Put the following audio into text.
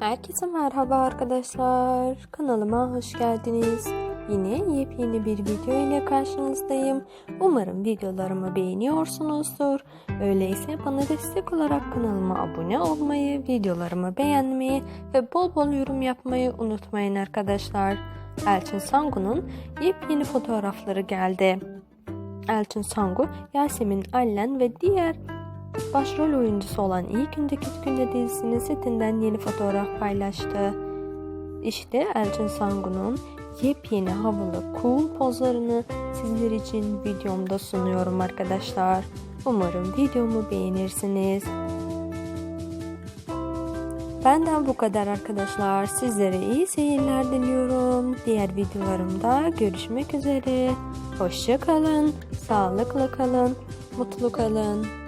Herkese merhaba arkadaşlar. Kanalıma hoş geldiniz. Yine yepyeni bir video ile karşınızdayım. Umarım videolarımı beğeniyorsunuzdur. Öyleyse bana destek olarak kanalıma abone olmayı, videolarımı beğenmeyi ve bol bol yorum yapmayı unutmayın arkadaşlar. Elçin Sangu'nun yepyeni fotoğrafları geldi. Elçin Sangu, Yasemin Allen ve diğer Başrol oyuncusu olan İyi Günde Kötü Günde dizisinin setinden yeni fotoğraf paylaştı. İşte Elçin Sangu'nun yepyeni havalı cool pozlarını sizler için videomda sunuyorum arkadaşlar. Umarım videomu beğenirsiniz. Benden bu kadar arkadaşlar. Sizlere iyi seyirler diliyorum. Diğer videolarımda görüşmek üzere. Hoşça kalın, sağlıkla kalın, mutlu kalın.